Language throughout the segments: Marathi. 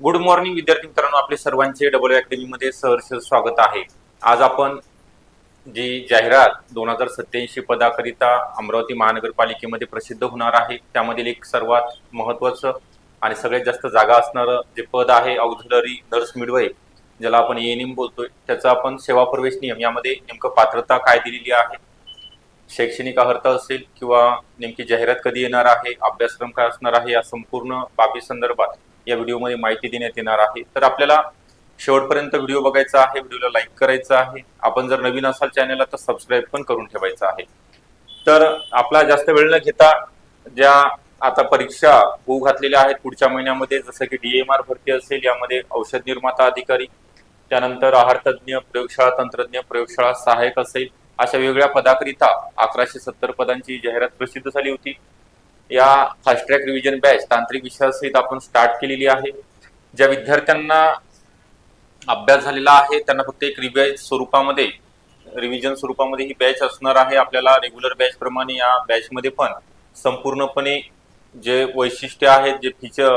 गुड मॉर्निंग विद्यार्थी मित्रांनो. आपले सर्वांचे डबल अकॅडमीमध्ये सहर्ष स्वागत आहे. आज आपण जी जाहिरात दोन हजार सत्याऐंशी पदाकरिता अमरावती महानगरपालिकेमध्ये प्रसिद्ध होणार आहे त्यामधील एक सर्वात महत्वाचं आणि सगळ्यात जास्त जागा असणारं जे पद आहे ऑक्झिलरी नर्स मिडवे ज्याला आपण एएनएम बोलतोय त्याचा आपण सेवा प्रवेश नियम यामध्ये नेमकं पात्रता काय दिलेली आहे? शैक्षणिक अर्हता असेल किंवा नेमकी जाहिरात कधी येणार आहे अभ्यासक्रम काय असणार आहे या संपूर्ण बाबी संदर्भात या व्हिडिओमध्ये माहिती देण्यात येणार आहे. तर आपल्याला शेवटपर्यंत व्हिडिओ बघायचा आहे व्हिडिओला लाईक करायचा आहे. आपण जर नवीन असाल चॅनलला तर सबस्क्राईब पण करून ठेवायचं आहे. तर आपला जास्त वेळ न घेता ज्या आता परीक्षा होऊ घातलेल्या आहेत पुढच्या महिन्यामध्ये जसं की डीएमआर भरती असेल यामध्ये औषध निर्माता अधिकारी त्यानंतर आहार तज्ज्ञ प्रयोगशाळा तंत्रज्ञ प्रयोगशाळा सहाय्यक असेल अशा वेगवेगळ्या पदाकरिता अकराशे सत्तर पदांची जाहिरात प्रसिद्ध झाली होती. या फास्ट ट्रॅक रिव्हिजन बॅच तांत्रिक विषयासहित आपण स्टार्ट केलेली आहे. ज्या विद्यार्थ्यांना अभ्यास झालेला आहे त्यांना फक्त एक रिवाइज स्वरूपामध्ये रिव्हिजन स्वरूपामध्ये ही बॅच असणार आहे. आपल्याला रेग्युलर बॅच प्रमाणे या बॅच मध्ये पण संपूर्णपणे जे वैशिष्ट्य आहेत जे फीचर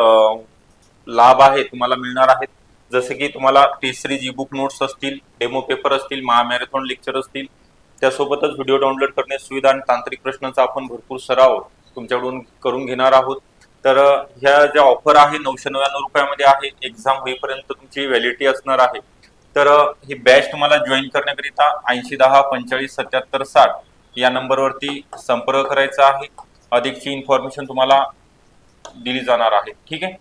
लाभ आहे तुम्हाला मिळणार आहेत. जसे की तुम्हाला टेस्ट सिरीज बुक नोट्स असतील डेमो पेपर असतील महामॅरेथॉन लेक्चर असतील त्यासोबतच व्हिडिओ डाउनलोड करण्यास सुविधा आणि तांत्रिक प्रश्नांचा आपण भरपूर सराव तुमच्याकडून करून घेणार आहोत. तर ह्या ज्या ऑफर आहे नऊशे नव्याण्णव रुपयामध्ये आहे एक्झाम होईपर्यंत तुमची व्हॅलिडिटी असणार आहे. तर ही बॅच तुम्हाला जॉईन करण्याकरिता ऐंशी दहा पंचेचाळीस सत्याहत्तर साठ या नंबरवरती संपर्क करायचा आहे. अधिकची इन्फॉर्मेशन तुम्हाला दिली जाणार आहे. ठीक आहे?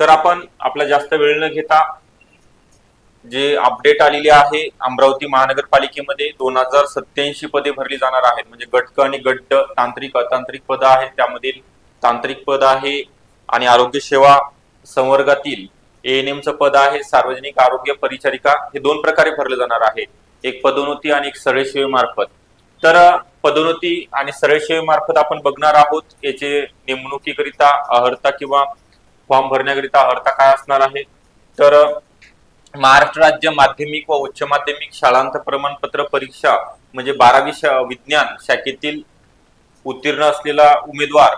तर आपण आपला जास्त वेळ न घेता जे अपडेट आलेले आहे अमरावती महानगरपालिकेमध्ये दोन हजार सत्याऐंशी पदे भरली जाणार आहेत. म्हणजे गटक आणि गट तांत्रिक अतांत्रिक पद आहेत त्यामधील. तांत्रिक पद आहे आणि आरोग्य सेवा संवर्गातील एएनएमचं पद आहे सार्वजनिक आरोग्य परिचारिका हे दोन प्रकारे भरले जाणार आहे. एक पदोन्नती आणि एक सरळ सेवेमार्फत तर पदोन्नती आणि सरळ सेवेमार्फत आपण बघणार आहोत याचे नेमणुकीकरिता अर्हता किंवा फॉर्म भरण्याकरिता अर्हता काय असणार आहे? तर महाराष्ट्र राज्य माध्यमिक व उच्च माध्यमिक शाळांत प्रमाणपत्र परीक्षा म्हणजे बारावी शा- विज्ञान शाखेतील उत्तीर्ण असलेला उमेदवार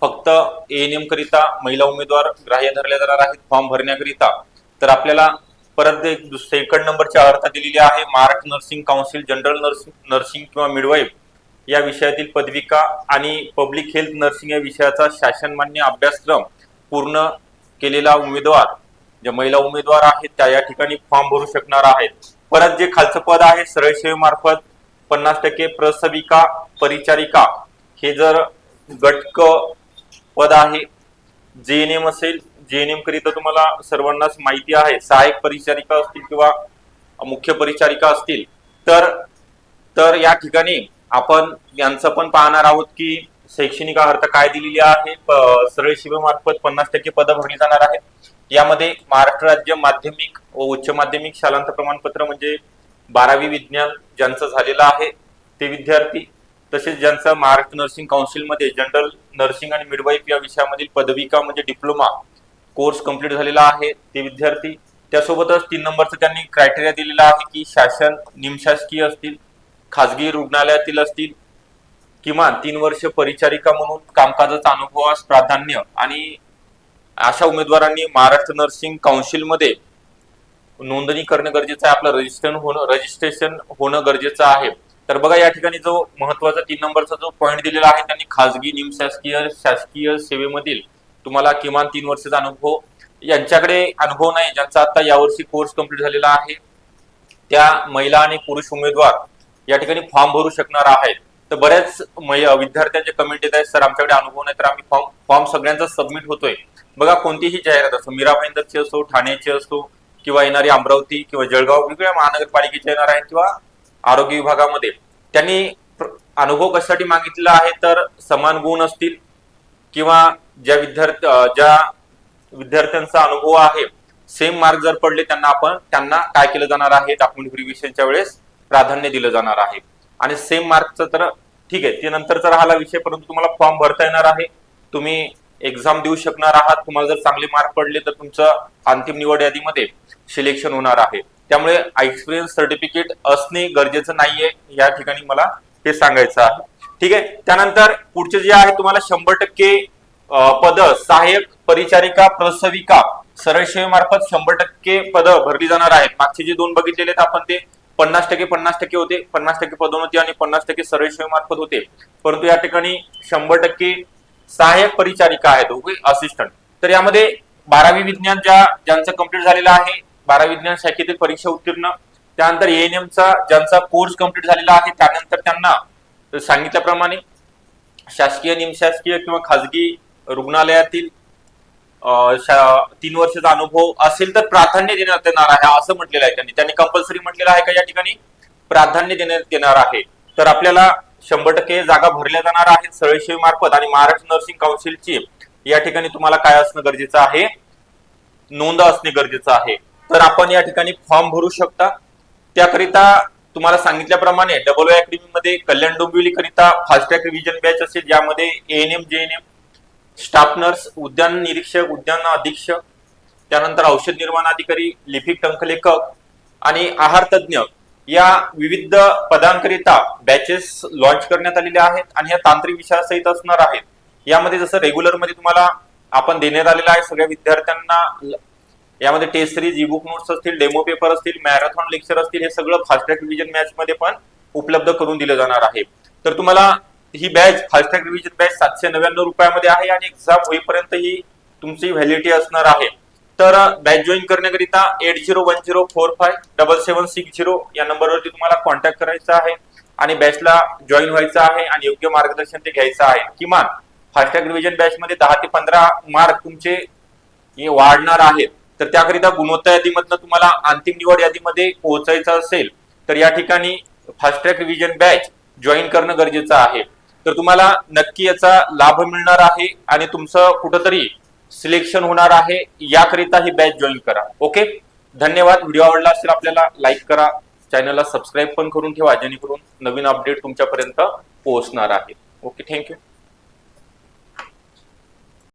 फक्त एएनएम करिता महिला उमेदवार ग्राह्य धरले जाणार आहेत फॉर्म भरण्याकरिता. तर आपल्याला परत एक सेकंड नंबरची अर्थ दिलेली आहे Maharashtra nursing council general nursing nursing किंवा मिडवाईफ. या विषयातील पदविका आणि पब्लिक हेल्थ नर्सिंग या विषयाचा शासनमान्य अभ्यासक्रम पूर्ण केलेला उमेदवार ज्या महिला उमेदवार आहेत त्या या ठिकाणी फॉर्म भरू शकणार आहेत. परत जे खालचं पद आहे सरळ सेवेमार्फत पन्नास टक्के प्रसविका परिचारिका हे जर गटक पद आहे जेएनएम असेल जेएनएम करिता तुम्हाला सर्वांनाच माहिती आहे सहाय्यक परिचारिका असतील किंवा मुख्य परिचारिका असतील तर तर या ठिकाणी आपण यांचं पण पाहणार आहोत की शैक्षणिक अर्थ काय दिलेली आहे सरळ शिवेमार्फत पन्नास टक्के पदं भरली जाणार आहेत. यामध्ये महाराष्ट्र राज्य माध्यमिक व उच्च माध्यमिक शालांत प्रमाणपत्र म्हणजे बारावी विज्ञान ज्यांचं झालेलं आहे ते विद्यार्थी तसेच ज्यांचं महाराष्ट्र नर्सिंग काउन्सिलमध्ये जनरल नर्सिंग आणि मिडवाईफ या विषयामधील पदविका म्हणजे डिप्लोमा कोर्स कंप्लीट झालेला आहे ते विद्यार्थी. त्यासोबतच तीन नंबरचं त्यांनी क्रायटेरिया दिलेला आहे की शासन निमशासकीय असतील खाजगी रुग्णालयातील असतील किमान तीन वर्ष परिचारिका म्हणून कामकाजाचा अनुभवास प्राधान्य आणि अशा उमेदवारांनी महाराष्ट्र नर्सिंग काउन्सिलमध्ये नोंदणी करणं गरजेचं आहे आपलं रजिस्ट्रेशन होणं रजिस्ट्रेशन होणं गरजेचं आहे. तर बघा या ठिकाणी जो महत्त्वाचा तीन नंबरचा जो पॉईंट दिलेला आहे त्यांनी खाजगी निमशासकीय शासकीय सेवेमधील तुम्हाला किमान तीन वर्षाचा अनुभव यांच्याकडे अनुभव नाही ज्यांचा आता यावर्षी कोर्स कंप्लीट झालेला आहे त्या महिला आणि पुरुष उमेदवार या ठिकाणी फॉर्म भरू शकणार आहेत. तर बऱ्याच विद्यार्थ्यांचे कमेंट येत आहेत सर आमच्याकडे अनुभव नाही तर आम्ही फॉर्म फॉर्म सगळ्यांचा सबमिट होतोय. बघा कोणतीही जाहिरात असो मीरा भाईंदरची असो ठाण्याची असो किंवा येणारी अमरावती किंवा जळगाव वेगवेगळ्या महानगरपालिकेच्या येणार आहेत किंवा आरोग्य विभागामध्ये त्यांनी अनुभव कशासाठी मागितला आहे तर समान गुण असतील किंवा ज्या विद्यार्थी ज्या विद्यार्थ्यांचा अनुभव आहे सेम मार्क जर पडले त्यांना आपण त्यांना काय केलं जाणार आहे डॉक्युमेंट व्हेरिफिकेशनच्या वेळेस प्राधान्य दिलं जाणार आहे. आणि सेम मार्कचं तर ठीक आहे ते नंतरचा राहिला विषय परंतु तुम्हाला फॉर्म भरता येणार आहे. तुम्ही एक्झाम देऊ शकणार आहात तुम्हाला जर चांगले मार्क पडले तर तुमचं अंतिम निवड यादीमध्ये सिलेक्शन होणार आहे. त्यामुळे एक्सपिरियन्स सर्टिफिकेट असणे गरजेचं नाहीये या ठिकाणी मला हे सांगायचं आहे. ठीक आहे? त्यानंतर पुढचे जे आहे तुम्हाला शंभर टक्के पद सहाय्यक परिचारिका प्रसविका सरळ सेवेमार्फत शंभर टक्के पद भरली जाणार आहेत. मागचे जे दोन बघितलेले आहेत आपण ते पन्नास टक्के पन्नास टक्के होते. पन्नास टक्के पदोन्नती आणि पन्नास टक्के सरळ सेवेमार्फत होते. परंतु या ठिकाणी शंभर टक्के सहाय्यक परिचारिका आहेत असिस्टंट तर यामध्ये बारावी विज्ञान ज्या ज्यांचं कंप्लीट झालेलं आहे बारावी विज्ञान शाखेतील परीक्षा उत्तीर्ण त्यानंतर एएनएमचा ज्यांचा कोर्स कंप्लीट झालेला आहे त्यानंतर त्यांना सांगितल्याप्रमाणे शासकीय निमशासकीय किंवा खाजगी रुग्णालयातील तीन वर्षाचा अनुभव असेल तर प्राधान्य देण्यात येणार आहे असं म्हटलेलं आहे त्यांनी. त्यांनी कंपल्सरी म्हटलेलं आहे का या ठिकाणी? प्राधान्य देण्यात येणार आहे. तर आपल्याला शंभर टक्के जागा भरल्या जाणार आहेत सळेशिवी मार्फत आणि महाराष्ट्र नर्सिंग काउन्सिलची या ठिकाणी तुम्हाला काय असणं गरजेचं आहे? नोंद असणे गरजेचं आहे. तर आपण या ठिकाणी फॉर्म भरू शकता. त्याकरिता तुम्हाला सांगितल्याप्रमाणे डबल अकॅडमी मध्ये कल्याण डोंबिवली करिता फास्टॅग रिव्हिजन बॅच असेल ज्यामध्ये एएनएम जेएनएम स्टाफ नर्स उद्यान निरीक्षक उद्यान अधीक्षक त्यानंतर औषध निर्माण अधिकारी लिपिक टंकलेखक आणि आहार तज्ज्ञ या विविध पदांकरिता बॅचेस लॉन्च करण्यात आलेल्या आहेत आणि ह्या तांत्रिक विषयासहित असणार आहेत. यामध्ये जसं रेग्युलरमध्ये तुम्हाला आपण देण्यात आलेलं आहे सगळ्या विद्यार्थ्यांना ल- यामध्ये test series e book notes असतील डेमो पेपर असतील मॅरेथॉन लेक्चर असतील हे सगळं फास्ट ट्रॅक रिव्हिजन मॅच मध्ये पण उपलब्ध करून दिलं जाणार आहे. तर तुम्हाला ही batch fast track revision batch सातशे नव्याण्णव रुपयामध्ये आहे आणि एक्झाम होईपर्यंत ही तुमची व्हॅलिडिटी असणार आहे. तर बॅच जॉईन करण्याकरिता eight zero one zero four five double seven six zero या नंबरवरती तुम्हाला कॉन्टॅक्ट करायचा आहे आणि बॅचला जॉईन व्हायचं आहे आणि योग्य मार्गदर्शन ते घ्यायचं आहे. किमान फास्टॅग रिव्हिजन बॅच मध्ये दहा ते पंधरा मार्क तुमचे वाढणार आहेत. तर त्याकरिता गुणवत्ता यादीमधनं तुम्हाला अंतिम निवड यादीमध्ये पोहोचायचं असेल तर या ठिकाणी फास्ट्रॅक रिव्हिजन बॅच जॉईन करणं गरजेचं आहे. तर तुम्हाला नक्की याचा लाभ मिळणार आहे आणि तुमचं कुठंतरी सिलेक्शन होणार आहे याकरिता ही बॅच जॉईन करा. ओके? धन्यवाद. व्हिडिओ आवडला असेल आपल्याला लाईक करा. चॅनलला सबस्क्राईब पण करून ठेवा जेणेकरून नवीन अपडेट तुमच्यापर्यंत पोहोचणार आहे. Okay thank you.